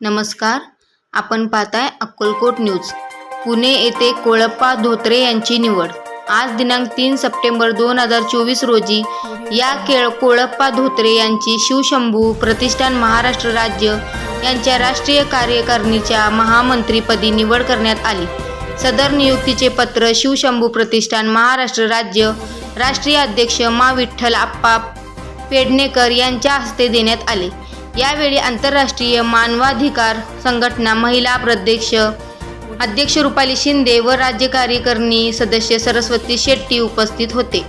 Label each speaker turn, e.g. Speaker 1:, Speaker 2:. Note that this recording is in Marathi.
Speaker 1: नमस्कार. आपण पाहताय अक्कलकोट न्यूज. पुणे येथे कोळप्पा धोत्रे यांची निवड. आज दिनांक तीन सप्टेंबर दोन हजार चोवीस रोजी या केळ कोळप्पा धोत्रे यांची शिवशंभू प्रतिष्ठान महाराष्ट्र राज्य यांच्या राष्ट्रीय कार्यकारिणीच्या महामंत्रीपदी निवड करण्यात आली. सदर नियुक्तीचे पत्र शिवशंभू प्रतिष्ठान महाराष्ट्र राज्य राष्ट्रीय अध्यक्ष मा विठ्ठल आप्पा पेडणेकर यांच्या हस्ते देण्यात आले. यावेळी आंतरराष्ट्रीय मानवाधिकार संघटना महिला प्रदेश अध्यक्ष रुपाली शिंदे व राज्य कार्यकारिणी सदस्य सरस्वती शेट्टी उपस्थित होते.